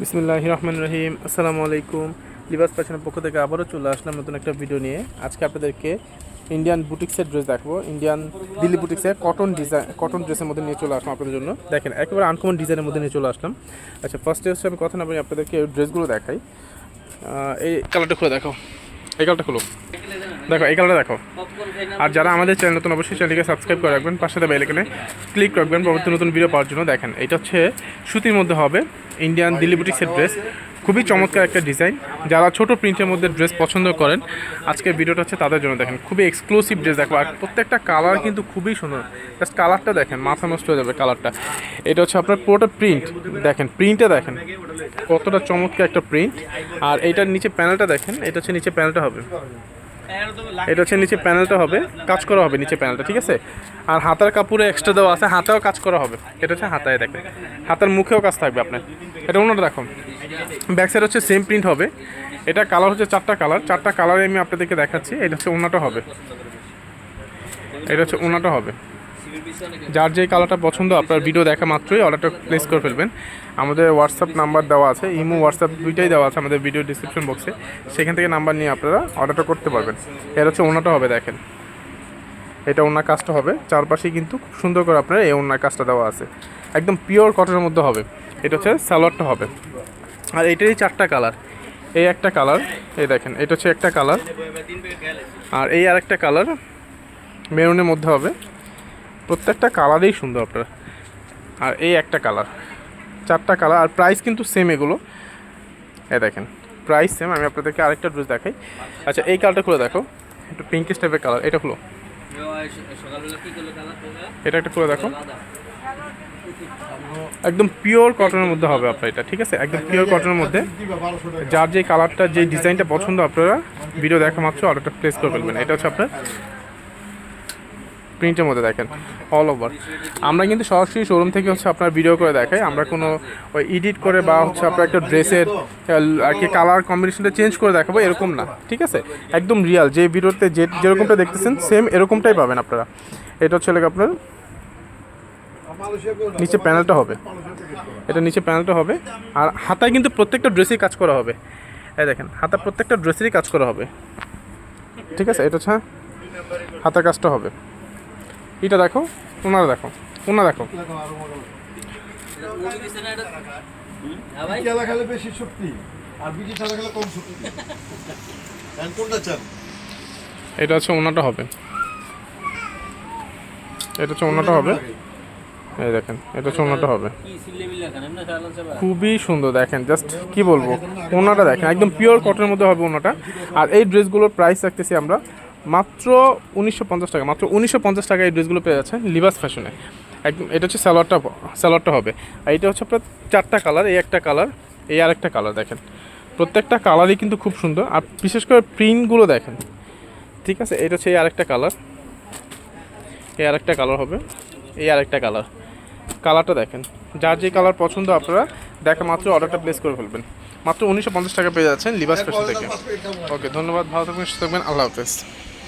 বিসমিল্লাহ রহমান রহিম। আসসালামু আলাইকুম। লিবাস ফ্যাশনের পক্ষ থেকে আবারও চলে আসলাম নতুন একটা ভিডিও নিয়ে। আজকে আপনাদেরকে ইন্ডিয়ান বুটিক্সের ড্রেস দেখব। ইন্ডিয়ান দিল্লি বুটিক্সের কটন ডিজাইন কটন ড্রেসের মধ্যে নিয়ে চলে আসলাম আপনাদের জন্য। দেখেন একেবারে আনকমন ডিজাইনের মধ্যে নিয়ে চলে আসলাম। আচ্ছা ফার্স্টে হচ্ছে আমি কথা না বলি আপনাদেরকে ড্রেসগুলো দেখাই। এই কালারটা খুলে দেখো এই কালারটা খুলো। দেখো এই কালারটা দেখো। আর যারা আমাদের চ্যানেল নতুন অবশ্যই চ্যানেলকে সাবস্ক্রাইব করে রাখবেন পাশে বেল এখানে ক্লিক রাখবেন পরবর্তী নতুন ভিডিও পাওয়ার জন্য। দেখেন এটা হচ্ছে সুতির মধ্যে হবে ইন্ডিয়ান দিল্লি বুটিক্সের ড্রেস খুবই চমৎকার একটা ডিজাইন যারা ছোট প্রিন্টের মধ্যে ড্রেস পছন্দ করেন আজকের ভিডিওটা হচ্ছে তাদের জন্য। দেখেন খুবই এক্সক্লুসিভ ড্রেস দেখো আর প্রত্যেকটা কালার কিন্তু খুবই সুন্দর। জাস্ট কালারটা দেখেন মাথা নষ্ট হয়ে যাবে কালারটা এটা হচ্ছে আপনার পুরোটা প্রিন্ট দেখেন প্রিন্টে দেখেন কতটা চমৎকার একটা প্রিন্ট আর এটার নিচে প্যানেলটা দেখেন এটা হচ্ছে নিচে প্যানেলটা হবে। এটা হচ্ছে নিচে প্যানেলটা হবে, কাজ করা হবে নিচে প্যানেলটা, ঠিক আছে? আর হাতার কাপড়ে এক্সট্রা দেওয়া আছে, হাতেও কাজ করা হবে। এটা হচ্ছে হাতায় দেখেন। হাতার মুখেও কাজ থাকবে আপনার। এটা অন্যটা দেখুন। ব্যাক সাইড হচ্ছে সেম প্রিন্ট হবে। এটা কালার হচ্ছে চারটা কালার চারটা কালারে আমি আপনাদেরকে দেখাচ্ছি। এটা হচ্ছে ওনাটা হবে। এটা হচ্ছে ওনাটা হবে। যার যে কালারটা পছন্দ, আপনার ভিডিও দেখা মাত্রই অর্ডারটা প্লেস করে ফেলবেন। আমাদের হোয়াটসঅ্যাপ নাম্বার দেওয়া আছে, ইমো হোয়াটসঅ্যাপ দুইটাই দেওয়া আছে আমাদের ভিডিও ডিসক্রিপশন বক্সে সেখান থেকে নাম্বার নিয়ে আপনারা অর্ডারটা করতে পারবেন। এর হচ্ছে ওনাটা হবে, দেখেন। এটা ওনার কাজটা হবে। চারপাশেই কিন্তু খুব সুন্দর করে আপনার এই ওনার কাজটা দেওয়া আছে। একদম পিওর কটনের মধ্যে হবে। এটা হচ্ছে স্যালোয়ারটা হবে। আর এটারই চারটা কালার এই একটা কালার এই দেখেন, এটা হচ্ছে একটা কালার আর এই আর একটা কালার মেরুনের মধ্যে হবে। প্রত্যেকটা কালারেই সুন্দর আপনার। আর এই একটা কালার, চারটা কালার, আর প্রাইস কিন্তু সেম এগুলো। এ দেখেন প্রাইস সেম আমি আপনাদেরকে আরেকটা ড্রেস দেখাই। আচ্ছা এই কালারটা খুলে দেখো। একটু পিঙ্কিশ টাইপের কালার এটা খুলো। এটা একটা খুলে দেখো। একদম পিওর কটনের মধ্যে হবে আপনার এটা, ঠিক আছে? একদম পিওর কটনের মধ্যে। যার যে কালারটা যে ডিজাইনটা পছন্দ আপনারা ভিডিও দেখা মাত্র অর্ডারটা প্লেস করে ফেলবেন। এটা হচ্ছে আপনার প্রিন্টের মধ্যে দেখেন অল ওভার আমরা কিন্তু সরাসরি শোরুম থেকে হচ্ছে আপনার ভিডিও করে দেখাই। আমরা কোনো, ওই এডিট করে বা হচ্ছে আপনার একটা ড্রেসের আর কি কালার কম্বিনেশনটা চেঞ্জ করে দেখাবো, এরকম না, ঠিক আছে? একদম রিয়াল যে ভিডিওতে যে যেরকমটা দেখতেছেন সেম এরকমটাই পাবেন আপনারা। এটা হচ্ছে আপনার, নিচে প্যানেলটা হবে। এটা নিচে প্যানেলটা হবে। আর হাতায় কিন্তু প্রত্যেকটা ড্রেসেই কাজ করা হবে। এই দেখেন, হাতা প্রত্যেকটা ড্রেসেরই কাজ করা হবে। ঠিক আছে? এটা হচ্ছে, হাতার কাজটা হবে। এটা দেখো ওনারা দেখো ওনা দেখো। খেলে বেশি শক্তি আর বিজি খেলা খেলে কম শক্তি। কোনটা চান? এটা হচ্ছে ওনাটা হবে। এটা হচ্ছে ওনাটা হবে। এই দেখেন এটা হচ্ছে ওনাটা হবে। খুবই সুন্দর দেখেন জাস্ট কি বলব? ওনাটা দেখেন একদম পিওর কটনের মধ্যে হবে ওনাটা আর এই ড্রেসগুলোর প্রাইস রাখতেছি আমরা মাত্র উনিশশো পঞ্চাশ টাকা, মাত্র উনিশশো পঞ্চাশ টাকা এই ড্রেসগুলো পেয়ে যাচ্ছে লিবাস ফ্যাশনে একদম, এটা হচ্ছে স্যালোয়ারটা স্যালোয়ারটা হবে। আর এটা হচ্ছে আপনার চারটা কালার, এই একটা কালার, এই আর একটা কালার দেখেন। প্রত্যেকটা কালারই কিন্তু খুব সুন্দর। আর বিশেষ করে প্রিন্টগুলো দেখেন। ঠিক আছে, এটা হচ্ছে এই আরেকটা কালার। এই আরেকটা কালার হবে। এই আরেকটা কালার। কালারটা দেখেন। যার যে কালার পছন্দ আপনারা, দেখা মাত্র অর্ডারটা প্লেস করে ফেলবেন। মাত্র উনিশশো পঞ্চাশ টাকা পেয়ে যাচ্ছেন লিবাস ফ্যাশন থেকে। ওকে, ধন্যবাদ। ভালো থাকবেন, সুস্থ থাকবেন। আল্লাহ হাফেজ।